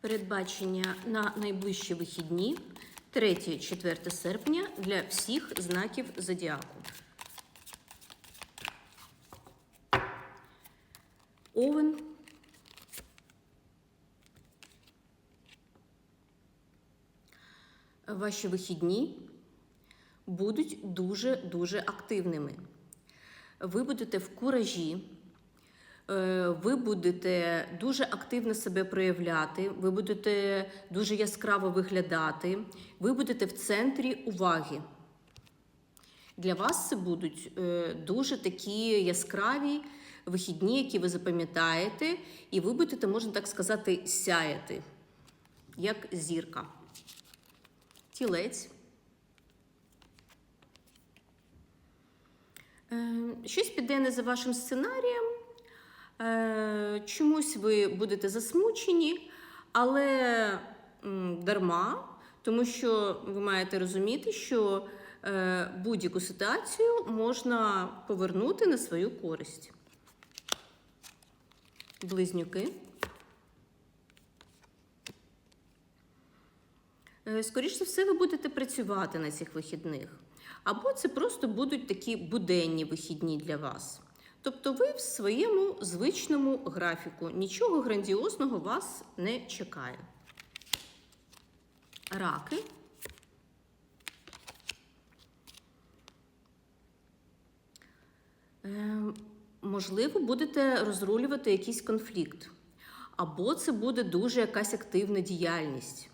Передбачення на найближчі вихідні 3-4 серпня для всіх знаків зодіаку. Овен. Ваші вихідні будуть дуже-дуже активними. Ви будете в куражі, ви будете дуже активно себе проявляти, ви будете дуже яскраво виглядати, ви будете в центрі уваги. Для вас це будуть е, дуже такі яскраві вихідні, які ви запам'ятаєте, і ви будете, можна так сказати, сяяти, як зірка. Тілець. Е, Щось піде не за вашим сценарієм. Е, Чомусь ви будете засмучені, але дарма, тому що ви маєте розуміти, що е, будь-яку ситуацію можна повернути на свою користь. Близнюки. Е, Скоріше все, ви будете працювати на цих вихідних. Або це просто будуть такі буденні вихідні для вас. Тобто ви в своєму звичному графіку. Нічого грандіозного вас не чекає. Раки. Е, Можливо, будете розрулювати якийсь конфлікт. Або це буде дуже якась активна діяльність.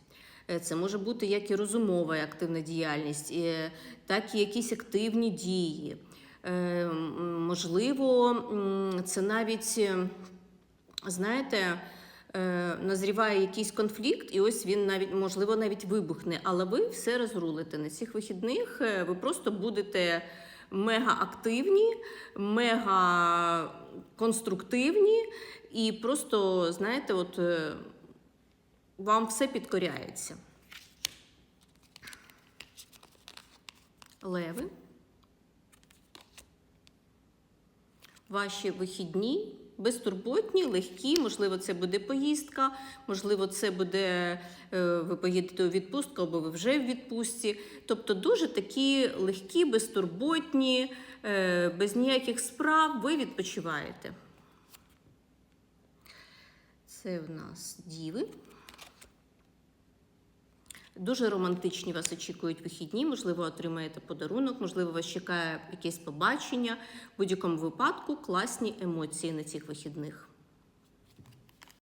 Е, Це може бути як і розумова активна діяльність, е, так і якісь активні дії. Е, Можливо, це навіть, е, знаєте, е, назріває якийсь конфлікт, і ось він навіть, можливо, навіть вибухне, але ви все розрулите. На цих вихідних ви просто будете мега активні, мега конструктивні, і просто, знаєте, от. вам все підкоряється. Леви. Ваші вихідні безтурботні, легкі, можливо, це буде поїздка, можливо, це буде е, ви поїдете у відпустку або ви вже в відпустці. Тобто дуже такі легкі, безтурботні, е, без ніяких справ ви відпочиваєте. Це в нас діви. Дуже романтичні вас очікують вихідні, можливо, отримаєте подарунок, можливо, вас чекає якесь побачення. В будь-якому випадку класні емоції на цих вихідних.